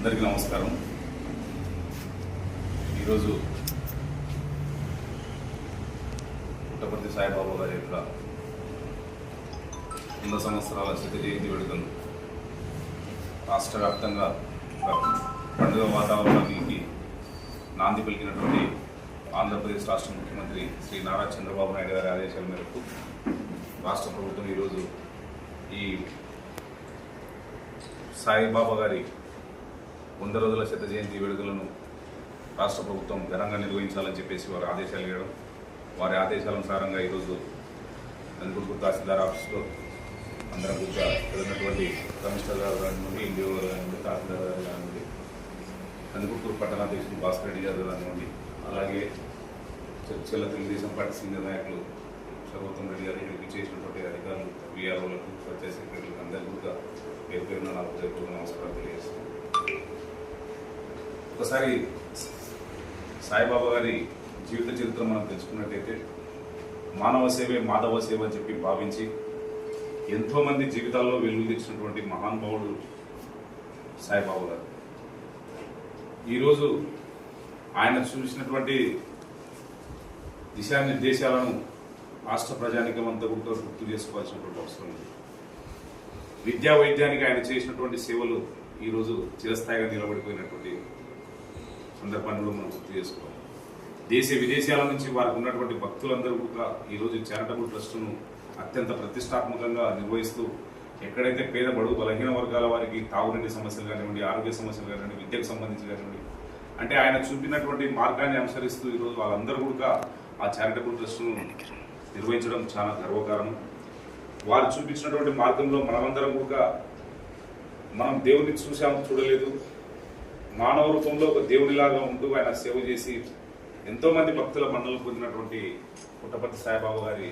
అందరికీ నమస్కారం. ఈరోజు పుట్టపర్తి సాయిబాబా గారి యొక్క వంద సంవత్సరాల శత జయంతి వేడుకలు రాష్ట్ర వ్యాప్తంగా పండుగ వాతావరణానికి నాంది పలికినటువంటి ఆంధ్రప్రదేశ్ రాష్ట్ర ముఖ్యమంత్రి శ్రీ నారా చంద్రబాబు నాయుడు గారి ఆదేశాల మేరకు రాష్ట్ర ప్రభుత్వం ఈరోజు ఈ సాయిబాబా గారి వంద రోజుల శత జయంతి వేడుకలను రాష్ట్ర ప్రభుత్వం ఘనంగా నిర్వహించాలని చెప్పేసి వారు ఆదేశాలు ఇవ్వడం వారి ఆదేశాలనుసారంగా ఈరోజు నందిగుర్గు తహసీల్దార్ ఆఫీస్లో అందరం కూడా వెళ్ళినటువంటి కమిషనర్ గారు కానివ్వండి ఎన్డీఓ గారు కానివ్వండి తహసీల్దార్ గారు కానివ్వండి నందిగుర్తూరు పట్టణాధ్యక్షుడు భాస్కర్ రెడ్డి గారు కానివ్వండి అలాగే చర్చల తెలుగుదేశం పార్టీ సీనియర్ నాయకులు సర్వోత్తం రెడ్డి గారు ఇక్కడికి చేసినటువంటి అధికారులు విఆర్ఓలకు పంచాయతీ సెక్రటరీలకు అందరికీ కూడా పేరు పేరున నాకు హృదయపూర్వక నమస్కారం తెలియజేస్తున్నాను. ఒకసారి సాయిబాబా గారి జీవిత చరిత్ర మనం తెలుసుకున్నట్టయితే మానవ సేవే మాధవ సేవ అని చెప్పి భావించి ఎంతోమంది జీవితాల్లో వెలుగు తెచ్చినటువంటి మహానుభావుడు సాయిబాబా గారు. ఈరోజు ఆయన చూసినటువంటి దిశానిర్దేశాలను రాష్ట్ర ప్రజానికం అంతా కూడా గుర్తు చేసుకోవాల్సినటువంటి అవసరం ఉంది. విద్యా వైద్యానికి ఆయన చేసినటువంటి సేవలు ఈరోజు చిరస్థాయిగా నిలబడిపోయినటువంటి సందర్భాన్ని కూడా మనం గుర్తు చేసుకోవాలి. దేశ విదేశాల నుంచి వారికి ఉన్నటువంటి భక్తులందరూ కూడా ఈరోజు చారిటబుల్ ట్రస్టును అత్యంత ప్రతిష్టాత్మకంగా నిర్వహిస్తూ ఎక్కడైతే పేద బడుగు బలహీన వర్గాల వారికి తాగునీటి సమస్యలు కానివ్వండి ఆరోగ్య సమస్యలు కానివ్వండి విద్యకు సంబంధించి కానివ్వండి అంటే ఆయన చూపినటువంటి మార్గాన్ని అనుసరిస్తూ ఈరోజు వాళ్ళందరూ కూడా ఆ చారిటబుల్ ట్రస్టును నిర్వహించడం చాలా గర్వకారణం. వారు చూపించినటువంటి మార్గంలో మనమందరం కూడా మనం దేవుని చూసాము చూడలేదు. మానవ రూపంలో ఒక దేవునిలాగా ఉంటూ ఆయన సేవ చేసి ఎంతో మంది భక్తుల మన్నలు పొందినటువంటి పుట్టపర్తి సాయిబాబు గారి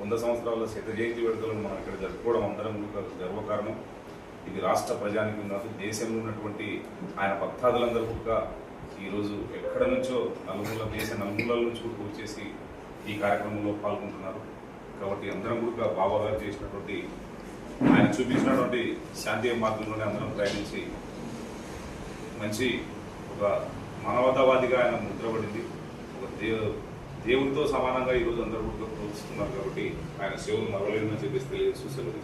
వంద సంవత్సరాల శత జయంతి వేడుకలను మనం ఇక్కడ జరుపుకోవడం అందరం గర్వకారణం. ఇది రాష్ట్ర ప్రజానికి కాదు దేశంలో ఉన్నటువంటి ఆయన భక్తాదులందరూ కూడా ఈరోజు ఎక్కడ నుంచో నలుమూల దేశ నలుమూలల నుంచి కూడా వచ్చేసి ఈ కార్యక్రమంలో పాల్గొంటున్నారు. కాబట్టి అందరం కూడా బాబా గారు చేసినటువంటి ఆయన చూపించినటువంటి శాంతి మార్గంలోనే అందరం ప్రయాణించి మంచి ఒక మానవతావాదిగా ఆయన ముద్రపడింది. ఒక దేవ దేవునితో సమానంగా ఈరోజు అందరూ కూడా ప్రోత్సహిస్తున్నారు కాబట్టి ఆయన సేవలు మరవలేదని చెప్పేసి తెలియజేస్తూ సెలవు